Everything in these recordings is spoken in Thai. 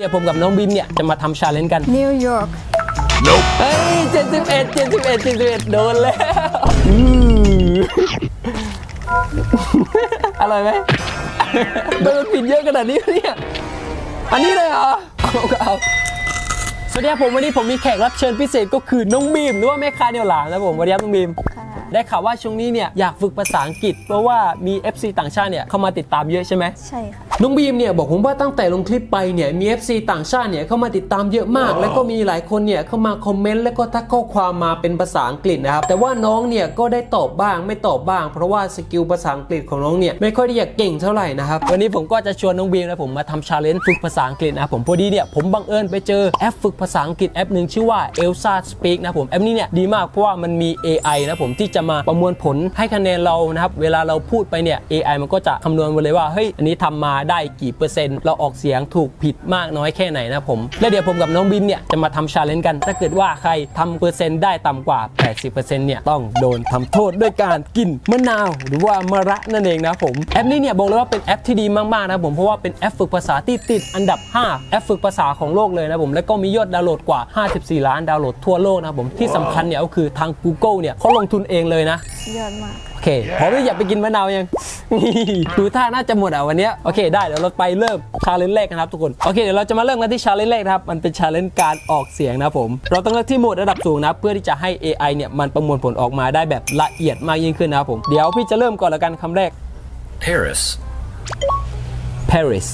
เดี๋ยวผมกับน้องบิมเนี่ยจะมาทำชาเลนจ์กัน New York เฮ้ยเจ็ดสิบเอ็ดเจ็ดสิบเอ็ดเจ็ดสิบเอ็ดโดนแล้วอืมอร่อยไหมโดนปิดเยอะขนาดนี้วะเนี่ยอันนี้เลยเหรอเอาก็เอาสวัสดีครับผมวันนี้ผมมีแขกรับเชิญพิเศษก็คือน้องบีมหรือว่าแม่ค้าเดียวหลามนะผมสวัสดีครับน้องบีมค่ะได้ข่าวว่าช่วงนี้เนี่ยอยากฝึกภาษาอังกฤษ เพราะว่ามี FC ต่างชาติเนี่ยเข้ามาติดตามเยอะใช่ไหมใช่ค่ะ น้องบีมเนี่ยบอกผมว่าตั้งแต่ลงคลิปไปเนี่ยมี FC ต่างชาติเนี่ยเข้ามาติดตามเยอะมาก แล้วก็มีหลายคนเนี่ยเข้ามาคอมเมนต์แล้วก็ทักข้อความมาเป็นภาษาอังกฤษนะครับแต่ว่าน้องเนี่ยก็ได้ตอบบ้างไม่ตอบบ้าง เพราะว่าสกิลภาษาอังกฤษของน้องเนี่ยไม่ค่อยได้อยากเก่งเท่าไหร่นะครับวันนี้ผมก็จะชวนน้องบีมนะผมมาทำชาเลนจ์ฝึกภาษาอังกฤษนะครับผมพอดีเนี่ยผมบังเอิญไปเจอแอปฝึกภาษาอังกฤษแอปหนึ่งชื่อว่า Elsa Speak นะผมแอปนี้เนี่ยดีมากเพราะว่ามันมี AI นะผมที่จะมาประมวลผลให้คะแนนเรานะครับเวลาเราพูดไปเนี่ย AI มันก็จะคำนวณมาเลยว่าเฮ้ยอันนี้ทำมาได้กี่เปอร์เซ็นต์ เราออกเสียงถูกผิดมากน้อยแค่ไหนนะผม และเดี๋ยวผมกับน้องบิมเนี่ยจะมาทำชาเลนจ์กัน ถ้าเกิดว่าใครทำเปอร์เซ็นต์ได้ต่ำกว่า 80%เนี่ยต้องโดนทำโทษด้วยการกินมะนาวหรือว่ามะระนั่นเองนะผมแอปนี้เนี่ยบอกเลยว่าเป็นแอปที่ดีมากๆนะผมเพราะว่าเป็นแอปฝึกภาษาที่ติดอันดับ 5 แอปฝึกภาษาของโลกเลยนะผมแล้วก็มียอดดาวน์โหลดกว่า 54 ล้านดาวน์โหลดทั่วโลกนะผมที่สำคัญเนี่ยก็คือทาง Google เนี่ยเขาลงทุนเองเลยนะ ยอดมาก อเคพร้อมที่อยากไปกินมะนาวยังดูท่าน่าจะหมดอะวันเนี้ยโอเคได้เดี๋ยวเราไปเริ่มชาเลนจ์แรกนะครับทุกคนโอเคเดี๋ยวเราจะมาเริ่มกันที่ชาเลนจ์แรกนะครับมันเป็นชาเลนจ์การออกเสียงนะครับผม เราต้องเลือกที่โหมดระดับสูงนะเพื่อที่จะให้ AI เนี่ยมันประมวลผลออกมาได้แบบละเอียดมากยิ่งขึ้นนะครับผมเดี๋ยวพี่จะเริ่มก่อนละกันคำแรก Paris, Paris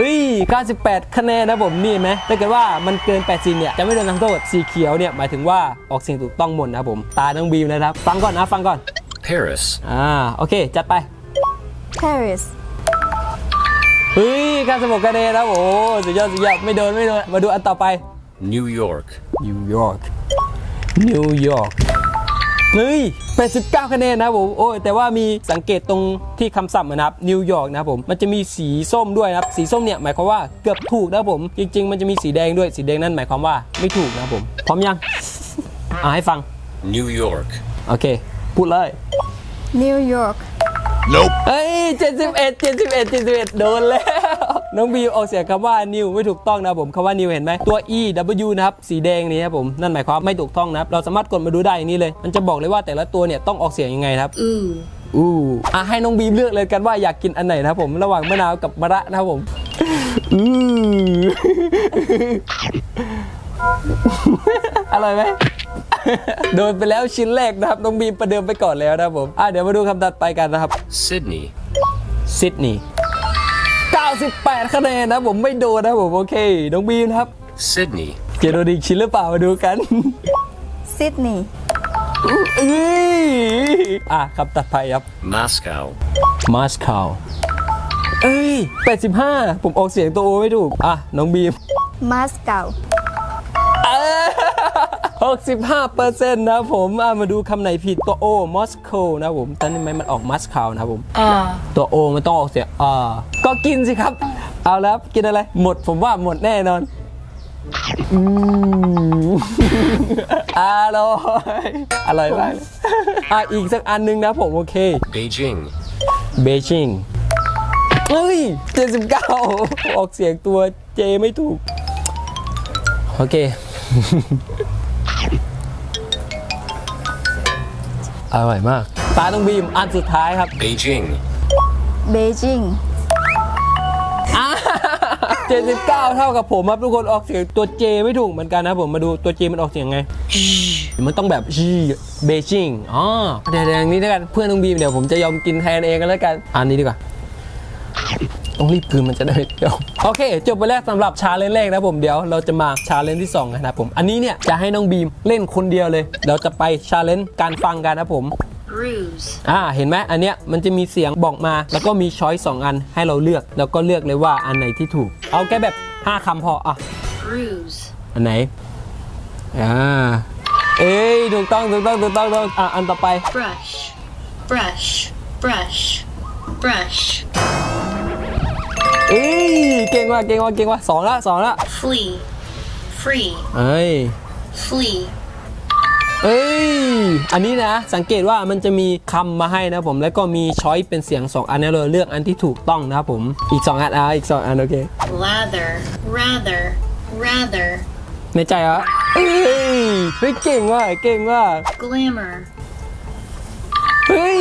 เฮ้ย 98 คะแนนนะผมนี่เห็นไหมถ้าเกิดว่ามันเกิน80เนี่ยจะไม่โดนทำโทษสีเขียวเนี่ยหมายถึงว่าออกเสียงถูกต้องหมดนะครับผมตาน้องบีมนะครับ ฟังก่อนนะฟังก่อน Paris, อ่าโอเค จัดไป Paris เฮ้ย96คะแนนนะโอ้โหสุดยอดสุดยอดไม่โดนไม่โดนมาดูอันต่อไป New York, นิวยอร์กนิวยอร์ก เฮ้ย 89 คะแนนนะครับผม โอ้ย แต่ว่ามีสังเกตตรงที่คำศัพท์นะครับ นิวยอร์กนะครับผม มันจะมีสีส้มด้วยนะครับ สีส้มเนี่ยหมายความว่าเกือบถูกนะครับผม จริง ๆ มันจะมีสีแดงด้วย สีแดงนั่นหมายความว่าไม่ถูกนะครับผม พร้อมยัง อ่าให้ฟัง New York, โอเค พูดเลย New York เฮ้ย 71 71 71 โดนแล้ว น้องบีออกเสียงคำว่า new ไม่ถูกต้องนะครับผมคำว่า new เห็นไหมตัว e w นะครับสีแดงนี้ครับผมนั่นหมายความว่าไม่ถูกต้องนะครับเราสามารถกดมาดูได้อย่างนี้เลย มันจะบอกเลยว่าแต่ละตัวเนี่ยต้องออกเสียงยังไงนะครับอืออู้อะให้น้องบีมเลือกเลยกันว่าอยากกินอันไหนนะครับผมระหว่างมะนาวกับมะระนะครับผมอืออร่อยไหมโดนไปแล้วชิ้นแรกนะครับ น้องบีมประเดิมไปก่อนแล้วนะครับผมอะเดี๋ยวมาดูคำตัดไปกันนะครับ Sydney, ซิดนีย์ 98 คะแนนนะผมไม่โดนนะผมโอเค น้องบีมครับซิดนีย์เจโดนอีกชินหรือเปล่ามาดูกัน ซิดนีย์เอ้ยอะครับตัดไปครับ Moscow มาสคาวเอ้ย 85 ผมออกเสียงตัวโอไม่ถูก อะ น้องบีม มัสเกา 65%นะผมอะมาดูคำไหนผิดตัวโอมอสโกนะผมแต่นี่มมันออกมัสคาวนะผมตัวโอมันต้องออกเสียงอก็กินสิครับ เอาแล้วกินอะไร หมดผมว่าหมดแน่นอนอืมอร่อยอร่อยมากอีกสักอันนึงนะผมโอเค Beijing Beijing เฮ้ย79 ออกเสียงตัวเจไม่ถูก โอเค อร่อยมาก ตาต้องบีมอันสุดท้ายครับ Beijing, Beijing อ่า79 เท่ากับผมครับทุกคนออกเสียงตัวเจไม่ถูกเหมือนกันนะผมมาดูตัวเจมันออกเสียงไง มันต้องแบบชีเบจิงอ๋อเดี๋ยวอย่างนี้แล้วกันเพื่อนต้องบีมเดี๋ยวผมจะยอมกินแทนเองกันแล้วกันอันนี้ดีกว่า ต้องรีบคืนมันจะได้ไม่เดี๋ยวโอเค จบไปแล้วสำหรับชาเลนจ์แรกนะผมเดี๋ยวเราจะมาชาเลนจ์ที่2กันนะครับผม อันนี้เนี่ยจะให้น้องบีมเล่นคนเดียวเลย เราจะไปชาเลนจ์การฟังกันนะผม bruise, อ่า เห็นไหมอันเนี้ยมันจะมีเสียงบอกมา แล้วก็มีช้อยสองอันให้เราเลือก แล้วก็เลือกเลยว่าอันไหนที่ถูก เอาแค่แบบ 5คำพออะ bruise, อันไหน อ่า เอ้ย ถูกต้อง ถูกต้อง ถูกต้องถูกต้องอะ อันต่อไป brush, brush, brush, brush, เอ้ยเก่งว่ะเก่งว่ะเก่งว่ะสองละสองละ flee, free, เอ้ย flee, เอ้ย อันนี้นะสังเกตว่ามันจะมีคำมาให้นะผมแล้วก็มีช้อยเป็นเสียง 2 อันนี้เราเลือกอันที่ถูกต้องนะครับผมอีก 2 อันอะอีก 2 อันโอเค lather, rather, rather, ในใจเหรอเอ้ยเฮ้ยเก่งว่ะเก่งว่ะ glamour, เฮ้ย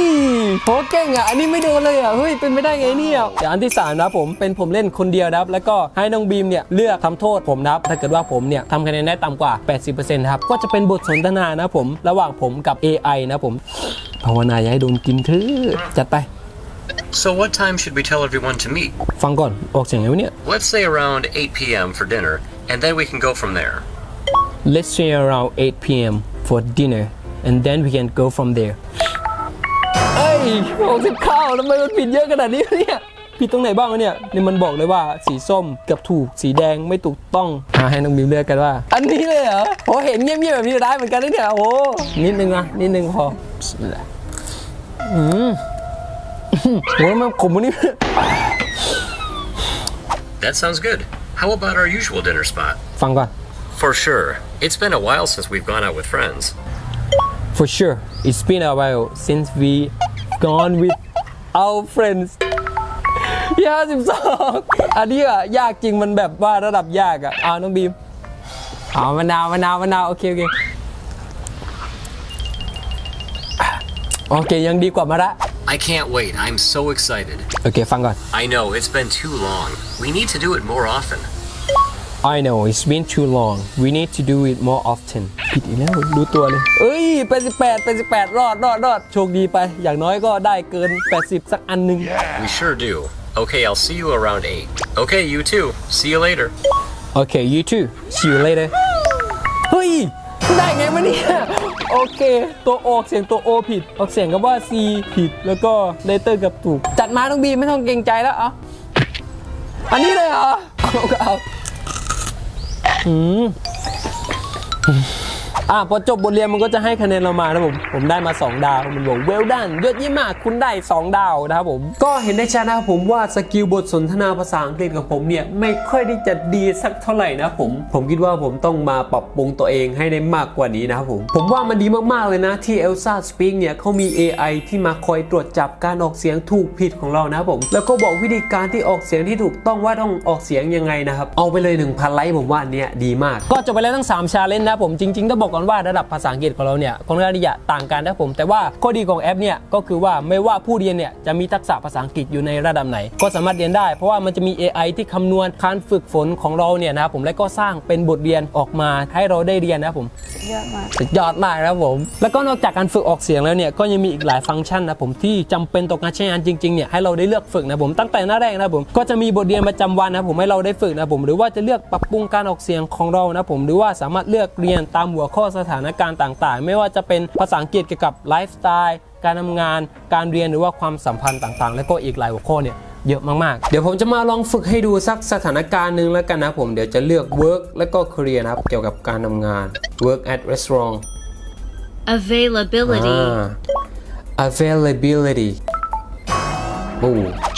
โหเก่งอะ อันนี้ไม่โดนเลยอะ เฮ้ย เป็นไม่ได้ไงเนี่ยเดี๋ยวอันที่สามนะครับผมเป็นผมเล่นคนเดียวนะครับแล้วก็ให้น้องบีมเนี่ยเลือกทำโทษผมนะครับถ้าเกิดว่าผมเนี่ยทำคะแนนได้ต่ำกว่า 80%นะครับก็จะเป็นบทสนทนานะครับผมระหว่างผมกับ AI นะครับผมภาวนาอย่าให้โดนกินเถอะจัดไป So, what time should we tell everyone to meet? ฟังก่อนออกเสียงไงวะเนี่ย Let's say around 8 p.m. for dinner, and then we can go from there. Let's say around 8 p.m. for dinner and then we can go from there เอ้ ยหกสิบข้าวทำไมมันผิดเยอะขนาดนี้วะเนี่ยผิดตรงไหนบ้างวะเนี่ยนี่มันบอกเลยว่าสีส้มเกับถูกสีแดงไม่ถูกต้องอ่าให้น้องบิวเลือกกันว่า อันนี้เลยเหรอโอ้เห็นเงียบๆแบบนี้ได้เหมือนกันนะเนี่ยโอ้นิดนึงนะนิดนึงพอบิสมิลลาห์อืมโอ้ยมันขมวันนี้ That sounds good. How about our usual dinner spot? ฟังก่อน For sure. It's been a while since we've gone out with friends. For sure, it's been a while since we gone with our friends ยาสิบสองอันนี้อะยากจริงมันแบบว่าระดับยากอะเอาน้องบีมเอามะนาวมะนาวมะนาวโอเคโอเคโอเคยังดีกว่ามะระ I can't wait. I'm so excited. โอเคฟังก่อน I know, it's been too long. We need to do it more often. I know it's been too long we need to do it more often ผิดอีกแล้วรู้ตัวเลย เอ้ย 88 88 รอดรอดรอดโชคดีไป อย่างน้อยก็ได้เกิน 80 สักอันหนึง We sure do. Okay, I'll see you around 8. Okay, you too. See you later. โอเค you too see you later เฮ้ย ได้ไงวะเนี่ย โอเค ตัวออกเสียงตัว O ผิด ออกเสียงกับว่า C ผิดแล้วก็ later กับถูก จัดมาต้องบีไม่ต้องเกรงใจแล้วเอาอันนี้เลยเหรอเอาก็เอา อืม อะพอจบบทเรียนมันก็จะให้คะแนนเรามานะผม ผมได้มา 2 ดาว มันบอก well done ยอดเยี่ยมมากคุณได้ 2 ดาวนะครับผม ก็เห็นได้ชัดนะครับผมว่าสกิลบทสนทนาภาษาอังกฤษของผมเนี่ย ไม่ค่อยที่จะดีสักเท่าไหร่นะผม ผมคิดว่าผมต้องมาปรับปรุงตัวเองให้ได้มากกว่านี้นะครับผม ผมว่ามันดีมากๆเลยนะที่ Elsa Speak เนี่ยเขามี AI ที่มาคอยตรวจจับการออกเสียงถูกผิดของเรานะครับผม แล้วก็บอกวิธีการที่ออกเสียงที่ถูกต้องว่าต้องออกเสียงยังไงนะครับเอาไปเลย 1,000 ไลค์ผมว่าอันเนี้ยดีมาก ก็จบไปแล้วทั้ง3ชาเลนจ์นะผมจริงๆต้องบอกก่อนว่าระดับภาษาอังกฤษของเราเนี่ยค่อนข้างที่จะต่างกันนะผม แต่ว่าข้อดีของแอปเนี่ยก็คือว่าไม่ว่าผู้เรียนเนี่ยจะมีทักษะภาษาอังกฤษอยู่ในระดับไหน ก็สามารถเรียนได้ เพราะว่ามันจะมี AI ที่คำนวณการฝึกฝนของเราเนี่ยนะครับผมและก็สร้างเป็นบทเรียนออกมาให้เราได้เรียนนะครับผมเยอะมากสุดยอดมากนะครับผม แล้วก็นอกจากการฝึกออกเสียงแล้วเนี่ยก็ยังมีอีกหลายฟังก์ชันนะผมที่จำเป็นต่อการใช้งานจริงๆเนี่ยให้เราได้เลือกฝึกนะผมตั้งแต่หน้าแรกนะผมก็จะมีบทเรียนประจำวันนะผมให้เราได้ฝึกนะผมหรือว่าจะเลือกปรับปรุงการออกเสียงของเรานะผมหรือว่าสามารถเลือกเรียนตามหัวข้อสถานการณ์ต่างๆ ไม่ว่าจะเป็นภาษาอังกฤษเกี่ยวกับไลฟ์สไตล์การทำงาน การเรียนหรือว่าความสัมพันธ์ต่างๆ แล้วก็อีกหลายหัวข้อเนี่ยเยอะมากๆ เดี๋ยวผมจะมาลองฝึกให้ดูสักสถานการณ์หนึ่งแล้วกันนะผมเดี๋ยวจะเลือก work แล้วก็ career นะครับ เกี่ยวกับการทำงาน work at restaurant availability, อ่า availability โอ้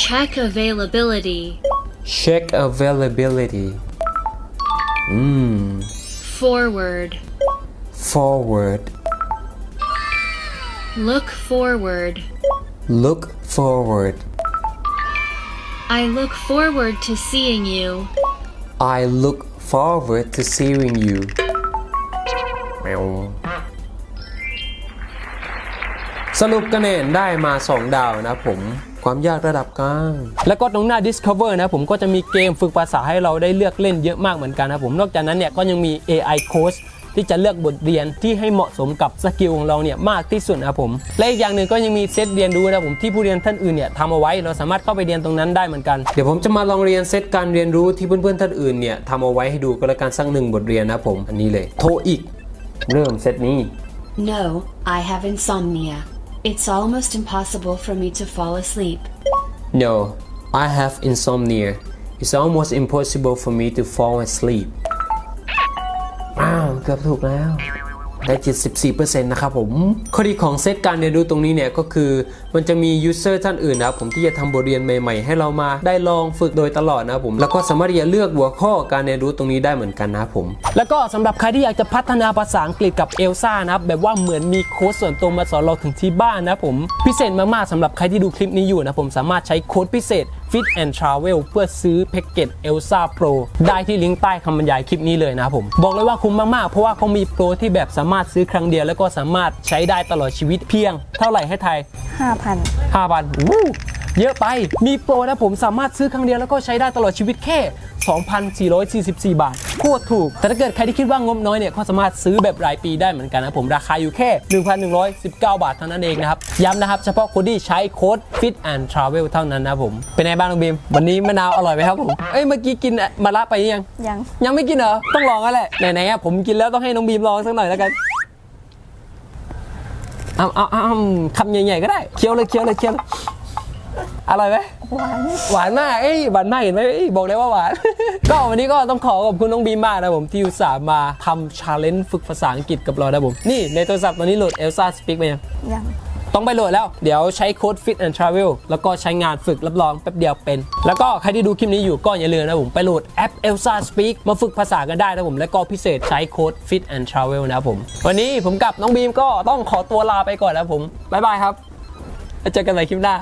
check availability, check availability อืม forward, forward look forward. look forward I look forward to seeing you. I look forward to seeing you แมวสรุปคะแนนได้มา 2 ดาวนะผมความยากระดับกลาง แล้วก็ตรงหน้า Discover นะผมก็จะมีเกมฝึกภาษาให้เราได้เลือกเล่นเยอะมากเหมือนกันนะผม นอกจากนั้นเนี่ยก็ยังมี AI Coach ที่จะเลือกบทเรียนที่ให้เหมาะสมกับสกิลของเราเนี่ยมากที่สุดนะครับผม และอีกอย่างหนึ่งก็ยังมีเซตเรียนรู้นะผมที่ผู้เรียนท่านอื่นเนี่ยทำเอาไว้เราสามารถเข้าไปเรียนตรงนั้นได้เหมือนกันเดี๋ยวผมจะมาลองเรียนเซตการเรียนรู้ที่เพื่อนๆท่านอื่นเนี่ยทำเอาไว้ให้ดูก็แล้วกันสักหนึ่งบทเรียนนะผมอันนี้เลยโทรอีกเริ่มเซตนี้ No, I have insomnia. It's almost impossible for me to fall asleep. No I have insomnia It's almost impossible for me to fall asleep อ้าวเกือบถูกแล้วได้ 74%นะครับผม ข้อดีของเซตการเรียนรู้ตรงนี้เนี่ยก็คือ มันจะมียูเซอร์ท่านอื่นนะครับผมที่จะทำบทเรียนใหม่ ๆ ให้เรามาได้ลองฝึกโดยตลอดนะครับผม แล้วก็สามารถที่จะเลือกหัวข้อการเรียนรู้ตรงนี้ได้เหมือนกันนะครับผม แล้วก็สำหรับใครที่อยากจะพัฒนาภาษาอังกฤษกับเอลซ่านะครับแบบว่าเหมือนมีโค้ดส่วนตัวมาสอนเราถึงที่บ้านนะผม พิเศษมากๆสำหรับใครที่ดูคลิปนี้อยู่นะผมสามารถใช้โค้ดพิเศษ Fit and Travel เพื่อซื้อแพ็กเกจ Elsa Pro ได้ที่ลิงก์ใต้คำบรรยายคลิปนี้เลยนะครับผม บอกเลยว่าคุ้มมาก ๆ เพราะว่าเขามีโปรที่แบบสามารถซื้อครั้งเดียว แล้วก็สามารถใช้ได้ตลอดชีวิตเพียง เท่าไหร่ให้ไทย 5,000 5,000วู้เยอะไป มีโปรนะผมสามารถซื้อครั้งเดียวแล้วก็ใช้ได้ตลอดชีวิตแค่ 2,444 บาท โคตรถูก แต่ถ้าเกิดใครที่คิดว่างบน้อยเนี่ยก็สามารถซื้อแบบรายปีได้เหมือนกันนะผมราคาอยู่แค่ 1,119 บาทเท่านั้นเองนะครับ ย้ำนะครับเฉพาะคนที่ใช้โค้ด Fit and Travel เท่านั้นนะผม เป็นไงบ้างน้องบีม วันนี้มะนาวอร่อยไหมครับผม เอ้ยเมื่อกี้กินมาละไปหรือยัง ยัง ยังไม่กินเหรอ ต้องลองแล้วแหละ ไหนๆอะผมกินแล้วต้องให้น้องบีมลองสักหน่อยแล้วกันเอาเอาเอาเอาคำใหญ่ๆก็ได้ เคี้ยวเลยเคี้ยวเลยเคี้ยวเลย อร่อยไหมหวานหวานมากเอ้ยหวานมากเห็นไหมเอ้ยบอกเลยว่าหวาน ก็วันนี้ก็ต้องขอขอบคุณน้องบีมมากนะผมที่อุตส่าห์มาทำชาเลนจ์ฝึกภาษาอังกฤษกับเรานะผมนี่ในโทรศัพท์ตอนนี้โหลด Elsa Speak ไปยัง ยัง ต้องไปโหลดแล้ว เดี๋ยวใช้โค้ด Fit and Travel แล้วก็ใช้งานฝึกรับรองแป๊บเดียวเป็น แล้วก็ใครที่ดูคลิปนี้อยู่ก็อย่าลืมนะผม ไปโหลดแอป Elsa Speak มาฝึกภาษากันได้นะผม และก็พิเศษใช้โค้ด Fit and Travel นะครับผม วันนี้ผมกับน้องบีมก็ต้องขอตัวลาไปก่อนนะผมบ๊ายบายครับแล้วเจอกันใหม่คลิปหน้า